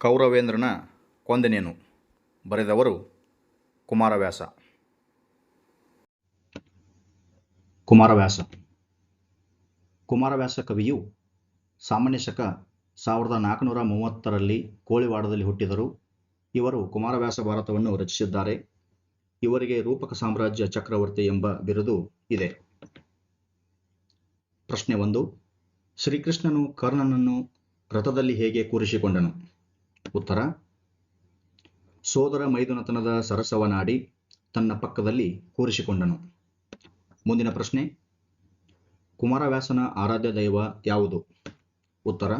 ಕೌರವೇಂದ್ರನ ಕೊಂದನೇನು ಬರೆದವರು ಕುಮಾರವ್ಯಾಸ. ಕುಮಾರವ್ಯಾಸ. ಕುಮಾರವ್ಯಾಸ ಕವಿಯು ಸಾಮಾನ್ಯ ಶಕ ಸಾವಿರದ ನಾಲ್ಕುನೂರ ಮೂವತ್ತರಲ್ಲಿ ಕೋಳಿವಾಡದಲ್ಲಿ ಹುಟ್ಟಿದರು. ಇವರು ಕುಮಾರವ್ಯಾಸ ಭಾರತವನ್ನು ರಚಿಸಿದ್ದಾರೆ. ಇವರಿಗೆ ರೂಪಕ ಸಾಮ್ರಾಜ್ಯ ಚಕ್ರವರ್ತಿ ಎಂಬ ಬಿರುದು ಇದೆ. ಪ್ರಶ್ನೆ ಒಂದು, ಶ್ರೀಕೃಷ್ಣನು ಕರ್ಣನನ್ನು ರಥದಲ್ಲಿ ಹೇಗೆ ಕೂರಿಸಿಕೊಂಡನು? ಉತ್ತರ. ಸೋದರ ಮೈದುನತನದ ಸರಸವನಾಡಿ ತನ್ನ ಪಕ್ಕದಲ್ಲಿ ಕೂರಿಸಿಕೊಂಡನು. ಮುಂದಿನ ಪ್ರಶ್ನೆ, ಕುಮಾರವ್ಯಾಸನ ಆರಾಧ್ಯ ದೈವ ಯಾವುದು? ಉತ್ತರ,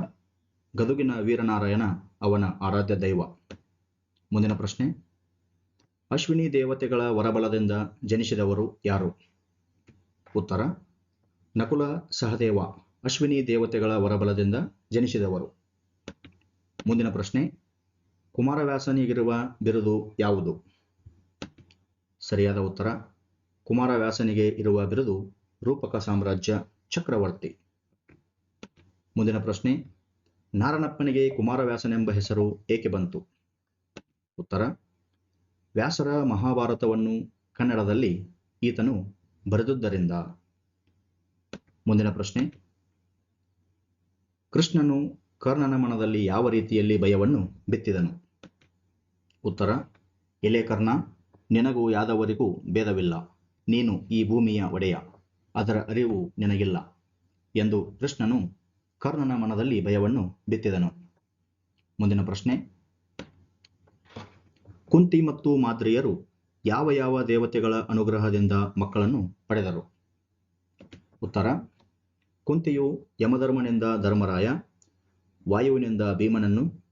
ಗದುಗಿನ ವೀರನಾರಾಯಣ ಅವನ ಆರಾಧ್ಯ ದೈವ. ಮುಂದಿನ ಪ್ರಶ್ನೆ, ಅಶ್ವಿನಿ ದೇವತೆಗಳ ವರಬಲದಿಂದ ಜನಿಸಿದವರು ಯಾರು? ಉತ್ತರ, ನಕುಲ ಸಹದೇವ, ಅಶ್ವಿನಿ ದೇವತೆಗಳ ವರಬಲದಿಂದ ಜನಿಸಿದವರು. ಮುಂದಿನ ಪ್ರಶ್ನೆ, ಕುಮಾರವ್ಯಾಸನಿಗಿರುವ ಬಿರುದು ಯಾವುದು? ಸರಿಯಾದ ಉತ್ತರ, ಕುಮಾರವ್ಯಾಸನಿಗೆ ಇರುವ ಬಿರುದು ರೂಪಕ ಸಾಮ್ರಾಜ್ಯ ಚಕ್ರವರ್ತಿ. ಮುಂದಿನ ಪ್ರಶ್ನೆ ನಾರಣಪ್ಪನಿಗೆ ಕುಮಾರವ್ಯಾಸನೆಂಬ ಹೆಸರು ಏಕೆ ಬಂತು? ಉತ್ತರ, ವ್ಯಾಸರ ಮಹಾಭಾರತವನ್ನು ಕನ್ನಡದಲ್ಲಿ ಈತನು ಬರೆದುದರಿಂದ ಮುಂದಿನ ಪ್ರಶ್ನೆ, ಕೃಷ್ಣನು ಕರ್ಣನ ಮನದಲ್ಲಿ ಯಾವ ರೀತಿಯಲ್ಲಿ ಭಯವನ್ನು ಬಿತ್ತಿದನು? ಉತ್ತರ, ಎಲೆ ಕರ್ಣ, ನಿನಗೂ ಯಾದವರಿಗೂ ಭೇದವಿಲ್ಲ. ನೀನು ಈ ಭೂಮಿಯ ಒಡೆಯ. ಅದರ ಅರಿವು ನಿನಗಿಲ್ಲ ಎಂದು ಕೃಷ್ಣನು ಕರ್ಣನ ಮನದಲ್ಲಿ ಭಯವನ್ನು ಬಿತ್ತಿದನು. ಮುಂದಿನ ಪ್ರಶ್ನೆ. ಕುಂತಿ ಮತ್ತು ಮಾದ್ರಿಯರು ಯಾವ ಯಾವ ದೇವತೆಗಳ ಅನುಗ್ರಹದಿಂದ ಮಕ್ಕಳನ್ನು ಪಡೆದರು? ಉತ್ತರ, ಕುಂತಿಯು ಯಮಧರ್ಮನಿಂದ ಧರ್ಮರಾಯ ವಾಯುವಿನಿಂದ ಭೀಮನನ್ನು,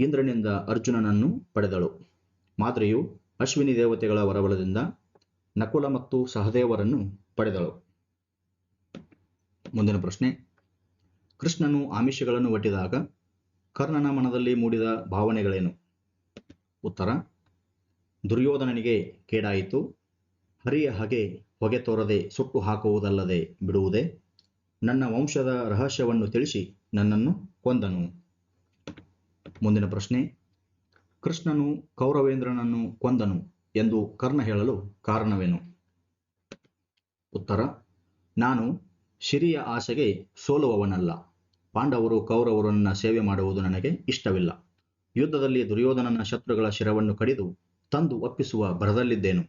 ಇಂದ್ರನಿಂದ ಅರ್ಜುನನನ್ನು ಪಡೆದಳು. ಮಾದ್ರಿಯು ಅಶ್ವಿನಿ ದೇವತೆಗಳ ವರಬಲದಿಂದ ನಕುಲ ಮತ್ತು ಸಹದೇವರನ್ನು ಪಡೆದಳು. ಮುಂದಿನ ಪ್ರಶ್ನೆ. ಕೃಷ್ಣನು ಆಮಿಷಗಳನ್ನು ಒಟ್ಟಿದಾಗ ಕರ್ಣನ ಮನದಲ್ಲಿ ಮೂಡಿದ ಭಾವನೆಗಳೇನು? ಉತ್ತರ. ದುರ್ಯೋಧನನಿಗೆ ಕೇಡಾಯಿತು. ಹರಿಯ ಹಾಗೆ ಹೊಗೆ ತೋರದೆ ಸುಟ್ಟು ಹಾಕುವುದಲ್ಲದೆ ಬಿಡುವುದೇ ನನ್ನ ವಂಶದ ರಹಸ್ಯವನ್ನು ತಿಳಿಸಿ ನನ್ನನ್ನು ಕೊಂದನು. ಮುಂದಿನ ಪ್ರಶ್ನೆ, ಕೃಷ್ಣನು ಕೌರವೇಂದ್ರನನ್ನು ಕೊಂದನು ಎಂದು ಕರ್ಣ ಹೇಳಲು ಕಾರಣವೇನು? ಉತ್ತರ, ನಾನು ಶಿರಿಯ ಆಸೆಗೆ ಸೋಲುವವನಲ್ಲ. ಪಾಂಡವರು ಕೌರವರನ್ನ ಸೇವೆ ಮಾಡುವುದು ನನಗೆ ಇಷ್ಟವಿಲ್ಲ. ಯುದ್ಧದಲ್ಲಿ ದುರ್ಯೋಧನನ ಶತ್ರುಗಳ ಶಿರವನ್ನು ಕಡಿದು ತಂದು ಒಪ್ಪಿಸುವ ಭರದಲ್ಲಿದ್ದೇನು.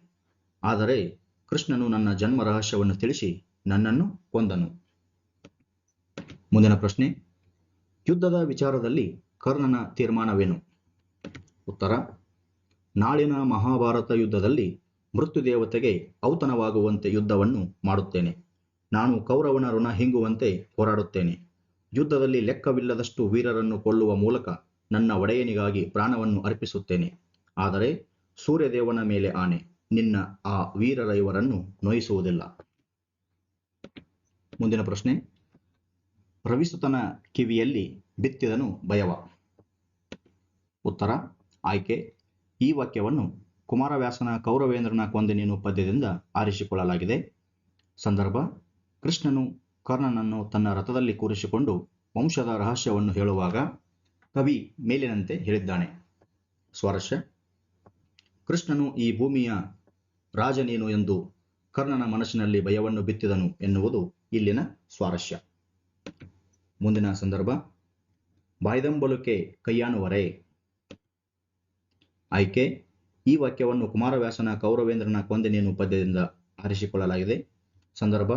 ಆದರೆ ಕೃಷ್ಣನು ನನ್ನ ಜನ್ಮ ರಹಸ್ಯವನ್ನು ತಿಳಿಸಿ ನನ್ನನ್ನು ಕೊಂದನು. ಮುಂದಿನ ಪ್ರಶ್ನೆ ಯುದ್ಧದ ವಿಚಾರದಲ್ಲಿ ಕರ್ಣನ ತೀರ್ಮಾನವೇನು? ಉತ್ತರ, ನಾಳಿನ ಮಹಾಭಾರತ ಯುದ್ಧದಲ್ಲಿ ಮೃತ್ಯುದೇವತೆಗೆ ಔತಣವಾಗುವಂತೆ ಯುದ್ಧವನ್ನು ಮಾಡುತ್ತೇನೆ. ನಾನು ಕೌರವನ ಋಣ ಹಿಂಗುವಂತೆ ಹೋರಾಡುತ್ತೇನೆ. ಯುದ್ಧದಲ್ಲಿ ಲೆಕ್ಕವಿಲ್ಲದಷ್ಟು ವೀರರನ್ನು ಕೊಲ್ಲುವ ಮೂಲಕ ನನ್ನ ಒಡೆಯನಿಗಾಗಿ ಪ್ರಾಣವನ್ನು ಅರ್ಪಿಸುತ್ತೇನೆ. ಆದರೆ ಸೂರ್ಯದೇವನ ಮೇಲೆ ಆನೆ, ನಿನ್ನ ಆ ವೀರರ ಇವರನ್ನು ನೋಯಿಸುವುದಿಲ್ಲ. ಮುಂದಿನ ಪ್ರಶ್ನೆ ರವಿಸುತನ ಕಿವಿಯಲ್ಲಿ ಬಿತ್ತಿದನು ಭಯವ. ಉತ್ತರ, ಆಯ್ಕೆ, ಈ ವಾಕ್ಯವನ್ನು ಕುಮಾರವ್ಯಾಸನ ಕೌರವೇಂದ್ರನ ಕೊಂದೆ ನೀನು ಪದ್ಯದಿಂದ ಆರಿಸಿಕೊಳ್ಳಲಾಗಿದೆ. ಸಂದರ್ಭ, ಕೃಷ್ಣನು ಕರ್ಣನನ್ನು ತನ್ನ ರಥದಲ್ಲಿ ಕೂರಿಸಿಕೊಂಡು ವಂಶದ ರಹಸ್ಯವನ್ನು ಹೇಳುವಾಗ ಕವಿ ಮೇಲಿನಂತೆ ಹೇಳಿದ್ದಾನೆ. ಸ್ವಾರಸ್ಯ, ಕೃಷ್ಣನು ಈ ಭೂಮಿಯ ರಾಜನೇನು ಎಂದು ಕರ್ಣನ ಮನಸ್ಸಿನಲ್ಲಿ ಭಯವನ್ನು ಬಿತ್ತಿದನು ಎನ್ನುವುದು ಇಲ್ಲಿನ ಸ್ವಾರಸ್ಯ. ಮುಂದಿನ ಸಂದರ್ಭ. ಬಾಯ್ದಂಬಲುಕೆ ಕೈಯಾನುವರೆ. ಆಯ್ಕೆ. ಈ ವಾಕ್ಯವನ್ನು ಕುಮಾರವ್ಯಾಸನ ಕೌರವೇಂದ್ರನ ಕೊಂದೆನೇನು ಪದ್ಯದಿಂದ ಆರಿಸಿಕೊಳ್ಳಲಾಗಿದೆ. ಸಂದರ್ಭ.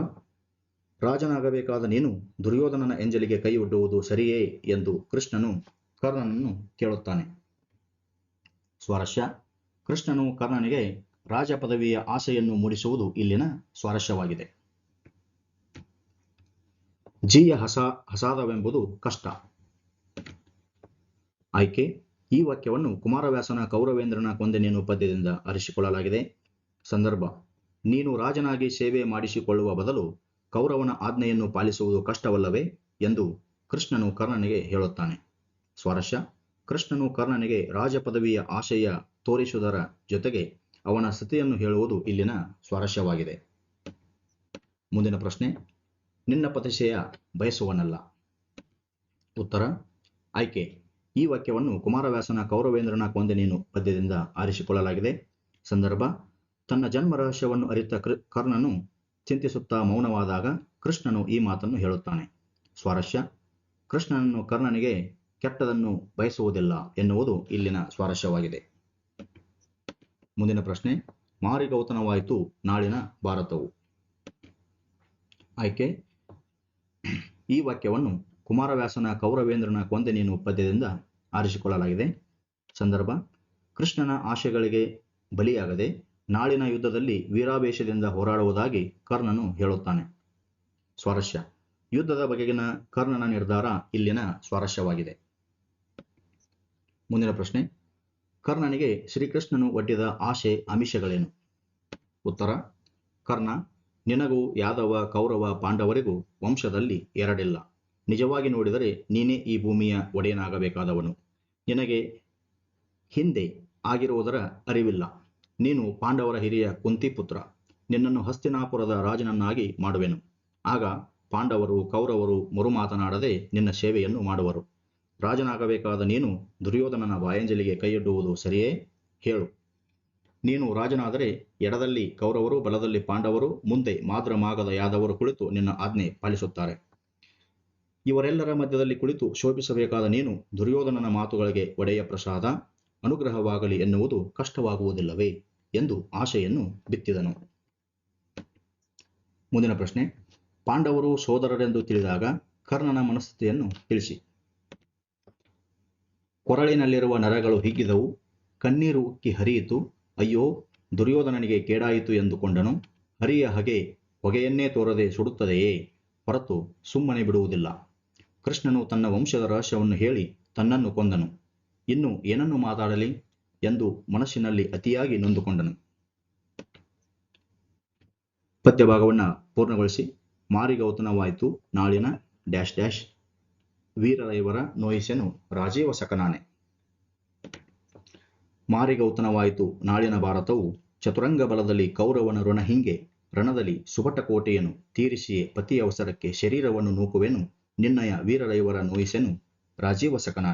ರಾಜನಾಗಬೇಕಾದ ನೀನು ದುರ್ಯೋಧನನ ಎಂಜಲಿಗೆ ಕೈ ಒಡ್ಡುವುದು ಸರಿಯೇ ಎಂದು ಕೃಷ್ಣನು ಕರ್ಣನನ್ನು ಕೇಳುತ್ತಾನೆ. ಸ್ವಾರಸ್ಯ. ಕೃಷ್ಣನು ಕರ್ಣನಿಗೆ ರಾಜ ಪದವಿಯ ಆಸೆಯನ್ನು ಮೂಡಿಸುವುದು ಇಲ್ಲಿನ ಸ್ವಾರಸ್ಯವಾಗಿದೆ. ಜಿಯ ಹಸ, ಹಸಾದವೆಂಬುದು ಕಷ್ಟ. ಆಯ್ಕೆ, ಈ ವಾಕ್ಯವನ್ನು ಕುಮಾರವ್ಯಾಸನ ಕೌರವೇಂದ್ರನ ಕೊಂದೆನೇನು ಪದ್ಯದಿಂದ ಅರಿಸಿಕೊಳ್ಳಲಾಗಿದೆ. ಸಂದರ್ಭ, ನೀನು ರಾಜನಾಗಿ ಸೇವೆ ಮಾಡಿಸಿಕೊಳ್ಳುವ ಬದಲು ಕೌರವನ ಆಜ್ಞೆಯನ್ನು ಪಾಲಿಸುವುದು ಕಷ್ಟವಲ್ಲವೇ ಎಂದು ಕೃಷ್ಣನು ಕರ್ಣನಿಗೆ ಹೇಳುತ್ತಾನೆ. ಸ್ವಾರಸ್ಯ, ಕೃಷ್ಣನು ಕರ್ಣನಿಗೆ ರಾಜ ಪದವಿಯ ಆಶಯ ತೋರಿಸುವುದರ ಜೊತೆಗೆ ಅವನ ಸ್ಥಿತಿಯನ್ನು ಹೇಳುವುದು ಇಲ್ಲಿನ ಸ್ವಾರಸ್ಯವಾಗಿದೆ. ಮುಂದಿನ ಪ್ರಶ್ನೆ ನಿನ್ನ ಪತಿಶಯ ಬಯಸುವನಲ್ಲ. ಉತ್ತರ, ಆಯ್ಕೆ. ಈ ವಾಕ್ಯವನ್ನು ಕುಮಾರವ್ಯಾಸನ ಕೌರವೇಂದ್ರನ ಕೊಂದೆ ನೀನು ಪದ್ಯದಿಂದ ಆರಿಸಿಕೊಳ್ಳಲಾಗಿದೆ. ಸಂದರ್ಭ, ತನ್ನ ಜನ್ಮ ರಹಸ್ಯವನ್ನು ಅರಿತ ಕರ್ಣನು ಚಿಂತಿಸುತ್ತಾ ಮೌನವಾದಾಗ ಕೃಷ್ಣನು ಈ ಮಾತನ್ನು ಹೇಳುತ್ತಾನೆ. ಸ್ವಾರಸ್ಯ, ಕೃಷ್ಣನನ್ನು ಕರ್ಣನಿಗೆ ಕೆಟ್ಟದನ್ನು ಬಯಸುವುದಿಲ್ಲ ಎನ್ನುವುದು ಇಲ್ಲಿನ ಸ್ವಾರಸ್ಯವಾಗಿದೆ. ಮುಂದಿನ ಪ್ರಶ್ನೆ, ಮಾರಿಗೌತನವಾಯಿತು ನಾಳಿನ ಭಾರತವು. ಆಯ್ಕೆ ಈ ವಾಕ್ಯವನ್ನು ಕುಮಾರವ್ಯಾಸನ ಕೌರವೇಂದ್ರನ ಕೊಂದೆ ನೀನು ಪದ್ಯದಿಂದ ಆರಿಸಿಕೊಳ್ಳಲಾಗಿದೆ. ಸಂದರ್ಭ, ಕೃಷ್ಣನ ಆಶೆಗಳಿಗೆ ಬಲಿಯಾಗದೆ ನಾಳಿನ ಯುದ್ಧದಲ್ಲಿ ವೀರಾವೇಶದಿಂದ ಹೋರಾಡುವುದಾಗಿ ಕರ್ಣನು ಹೇಳುತ್ತಾನೆ. ಸ್ವಾರಸ್ಯ. ಯುದ್ಧದ ಬಗೆಗಿನ ಕರ್ಣನ ನಿರ್ಧಾರ ಇಲ್ಲಿನ ಸ್ವಾರಸ್ಯವಾಗಿದೆ. ಮುಂದಿನ ಪ್ರಶ್ನೆ. ಕರ್ಣನಿಗೆ ಶ್ರೀಕೃಷ್ಣನು ಒಡ್ಡಿದ ಆಶೆ ಆಮಿಷಗಳೇನು ಉತ್ತರ, ಕರ್ಣ ನಿನಗೂ ಯಾದವ, ಕೌರವ, ಪಾಂಡವರಿಗೂ ವಂಶದಲ್ಲಿ ಎರಡಿಲ್ಲ. ನಿಜವಾಗಿ ನೋಡಿದರೆ ನೀನೇ ಈ ಭೂಮಿಯ ಒಡೆಯನಾಗಬೇಕಾದವನು. ನಿನಗೆ ಹಿಂದೆ ಆಗಿರುವುದರ ಅರಿವಿಲ್ಲ. ನೀನು ಪಾಂಡವರ ಹಿರಿಯ ಕುಂತಿಪುತ್ರ ನಿನ್ನನ್ನು ಹಸ್ತಿನಾಪುರದ ರಾಜನನ್ನಾಗಿ ಮಾಡುವೆನು. ಆಗ ಪಾಂಡವರು, ಕೌರವರು ಮರುಮಾತನಾಡದೆ ನಿನ್ನ ಸೇವೆಯನ್ನು ಮಾಡುವರು. ರಾಜನಾಗಬೇಕಾದ ನೀನು ದುರ್ಯೋಧನನ ಬಾಯಂಜಲಿಗೆ ಕೈಯೊಡ್ಡುವುದು ಸರಿಯೇ? ಹೇಳು. ನೀನು ರಾಜನಾದರೆ ಎಡದಲ್ಲಿ ಕೌರವರು, ಬಲದಲ್ಲಿ ಪಾಂಡವರು, ಮುಂದೆ ಮಾದ್ರಮಾಗದ ಯಾದವರು ಕುಳಿತು ನಿನ್ನ ಆಜ್ಞೆ ಪಾಲಿಸುತ್ತಾರೆ. ಇವರೆಲ್ಲರ ಮಧ್ಯದಲ್ಲಿ ಕುಳಿತು ಶೋಭಿಸಬೇಕಾದ ನೀನು ದುರ್ಯೋಧನನ ಮಾತುಗಳಿಗೆ ಒಡೆಯ ಪ್ರಸಾದ, ಅನುಗ್ರಹವಾಗಲಿ ಎನ್ನುವುದು ಕಷ್ಟವಾಗುವುದಿಲ್ಲವೇ ಎಂದು ಆಶೆಯನ್ನು ಬಿತ್ತಿದನು. ಮುಂದಿನ ಪ್ರಶ್ನೆ, ಪಾಂಡವರು ಸೋದರರೆಂದು ತಿಳಿದಾಗ ಕರ್ಣನ ಮನಸ್ಥಿತಿಯನ್ನು ತಿಳಿಸಿ. ಕೊರಳಿನಲ್ಲಿರುವ ನರಗಳು ಹಿಗ್ಗಿದವು, ಕಣ್ಣೀರು ಉಕ್ಕಿ ಹರಿಯಿತು ಅಯ್ಯೋ, ದುರ್ಯೋಧನನಿಗೆ ಕೇಡಾಯಿತು ಎಂದುಕೊಂಡನು. ಹರಿಯ ಹಗೆ ಹೊಗೆಯನ್ನೇ ತೋರದೆ ಸುಡುತ್ತದೆಯೇ? ಹೊರತು ಸುಮ್ಮನೆ ಬಿಡುವುದಿಲ್ಲ. ಕೃಷ್ಣನು ತನ್ನ ವಂಶದ ರಹಸ್ಯವನ್ನು ಹೇಳಿ ತನ್ನನ್ನು ಕೊಂದನು. ಇನ್ನು ಏನನ್ನು ಮಾತಾಡಲಿ ಎಂದು ಮನಸ್ಸಿನಲ್ಲಿ ಅತಿಯಾಗಿ ನೊಂದುಕೊಂಡನು. ಪದ್ಯಭಾಗವನ್ನು ಪೂರ್ಣಗೊಳಿಸಿ, ಮಾರಿಗೌತನವಾಯಿತು ನಾಳಿನ ಡ್ಯಾಶ್ ಡ್ಯಾಶ್. ವೀರರೈವರ ನೋಯಿಸೆನು ರಾಜೀವ ಸಕನಾನೆ ಮಾರಿಗೌತನವಾಯಿತು. ನಾಳಿನ ಭಾರತವು ಚತುರಂಗ ಬಲದಲ್ಲಿ ಕೌರವನ ಋಣ ಹಿಂಗೆ, ರಣದಲ್ಲಿ ಸುಭಟಕೋಟೆಯನ್ನು ತೀರಿಸಿಯೇ ಪತಿಯವಸರಕ್ಕೆ ಶರೀರವನ್ನು ನೂಕುವೆನು ನಿನ್ನಯ ವೀರರೈವರ ನೋಯಿಸೆನು ರಾಜೀವಸಕನ